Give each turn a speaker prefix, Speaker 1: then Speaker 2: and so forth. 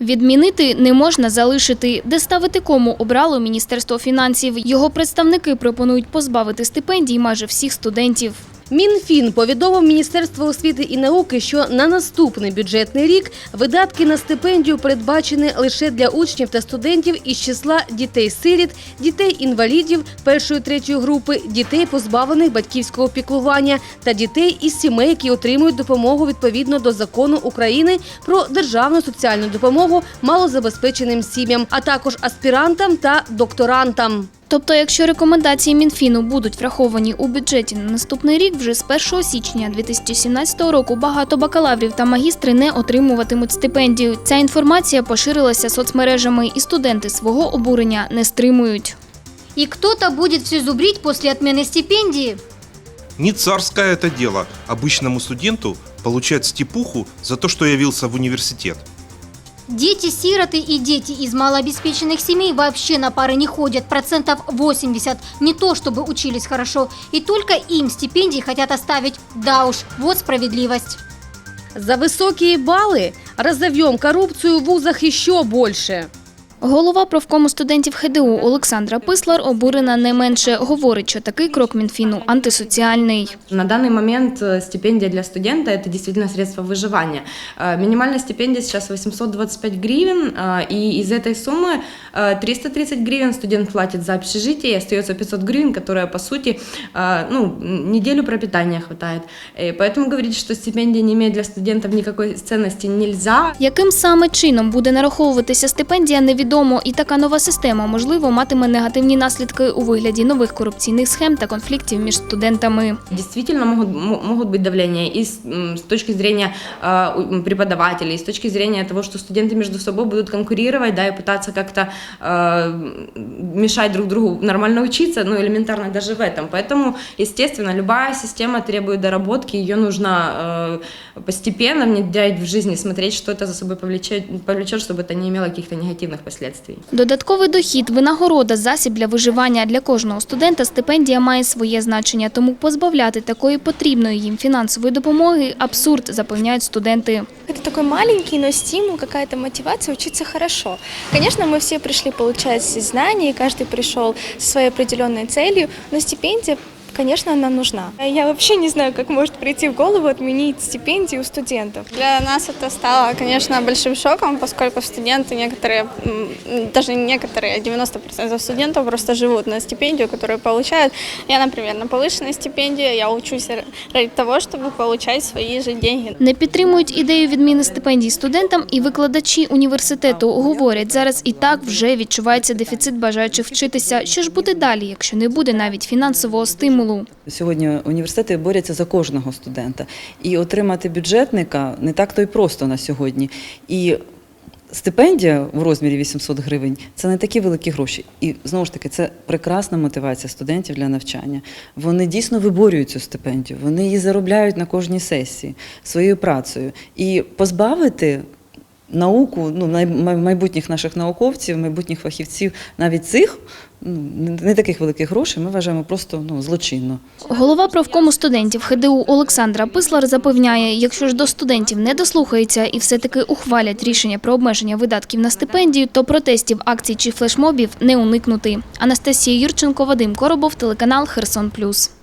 Speaker 1: Відмінити не можна залишити. Де ставити кому обрало Міністерство фінансів. Його представники пропонують позбавити стипендій майже всіх студентів.
Speaker 2: Мінфін повідомив Міністерство освіти і науки, що на наступний бюджетний рік видатки на стипендію передбачені лише для учнів та студентів із числа дітей-сиріт, дітей-інвалідів першої третьої групи, дітей, позбавлених батьківського піклування та дітей із сімей, які отримують допомогу відповідно до закону України про державну соціальну допомогу малозабезпеченим сім'ям, а також аспірантам та докторантам.
Speaker 1: Тобто, якщо рекомендації Мінфіну будуть враховані у бюджеті на наступний рік, вже з 1 січня 2017 року багато бакалаврів та магістри не отримуватимуть стипендію. Ця інформація поширилася соцмережами, і студенти свого обурення не стримують.
Speaker 3: И кто-то будет все зубрить после отмены стипендии.
Speaker 4: Не царское это дело обычному студенту получать степуху за то, что явился в университет.
Speaker 3: Дети-сироты и дети из малообеспеченных семей вообще на пары не ходят, процентов 80. Не то, чтобы учились хорошо. И только им стипендии хотят оставить. Да уж, вот справедливость.
Speaker 2: За высокие баллы разовьем коррупцию в вузах еще больше.
Speaker 1: Голова профкому студентів ХДУ Олександра Пислар обурена не менше. Говорить, що такий крок Мінфіну антисоціальний.
Speaker 5: На данный момент э, стипендия для студента – это действительно средство выживания. Э, Минимальная стипендия сейчас 825 гривен, э, и из этой суммы э, 330 гривен студент платит за общежитие, и остается 500 гривен, которая, по сути, э, ну, неделю пропитания хватает. И поэтому говорить, что стипендия не имеет для студентов никакой ценности нельзя.
Speaker 1: Яким саме чином буде нараховуватися стипендія, невідомо. І така нова система, можливо, матиме негативні наслідки у вигляді нових корупційних схем та конфліктів між студентами.
Speaker 5: Действительно могут, мо- могут быть давления и с, м, с точки зрения э, у- м, преподавателей, и с точки зрения того, что студенты между собой будут конкурировать, да, и пытаться как-то э, мешать друг другу нормально учиться, ну, элементарно даже в этом. Поэтому, естественно, любая система требует доработки, ее нужно э, постепенно внедрять в жизнь и смотреть, что это за собой повлечет, повлечет, чтобы это не имело каких-то негативных последствий.
Speaker 1: Додатковий дохід, винагорода, засіб для виживання для кожного студента стипендія має своє значення, тому позбавляти такої потрібної їм фінансової допомоги абсурд, запевняють студенти.
Speaker 6: Это такой маленький, но стимул, какая-то мотивация учиться хорошо. Конечно, мы все пришли получать знания, и каждый пришел со своей определенной целью, но стипендия, конечно, она нужна. Я вообще не знаю, как может прийти в голову отменить стипендии у студентов.
Speaker 7: Для нас это стало, конечно, большим шоком, поскольку студенты некоторые, м, даже не некоторые, а 90% студентов просто живут на стипендию, которую получают. Я, например, на повышенной стипендии, я учусь р- ради того, чтобы получать свои же деньги.
Speaker 1: Не підтримують ідею відміни стипендій студентам і викладачі університету. Говорять, зараз і так вже відчувається дефіцит бажаючих вчитися. Що ж буде далі, якщо не буде навіть фінансового стимулу?
Speaker 8: Сьогодні університети борються за кожного студента. І отримати бюджетника не так то й просто на сьогодні. І стипендія в розмірі 800 гривень це не такі великі гроші. І знову ж таки, це прекрасна мотивація студентів для навчання. Вони дійсно виборюють цю стипендію, вони її заробляють на кожній сесії своєю працею. І позбавити. Науку, ну майбутніх наших науковців, майбутніх фахівців, навіть цих ну, не- таких великих грошей, ми вважаємо просто ну, злочинно.
Speaker 1: Голова профкому студентів ХДУ Олександра Пислар запевняє, якщо ж до студентів не дослухаються і все-таки ухвалять рішення про обмеження видатків на стипендію, то протестів, акцій чи флешмобів не уникнути. Анастасія Юрченко, Вадим Коробов, телеканал Херсон Плюс.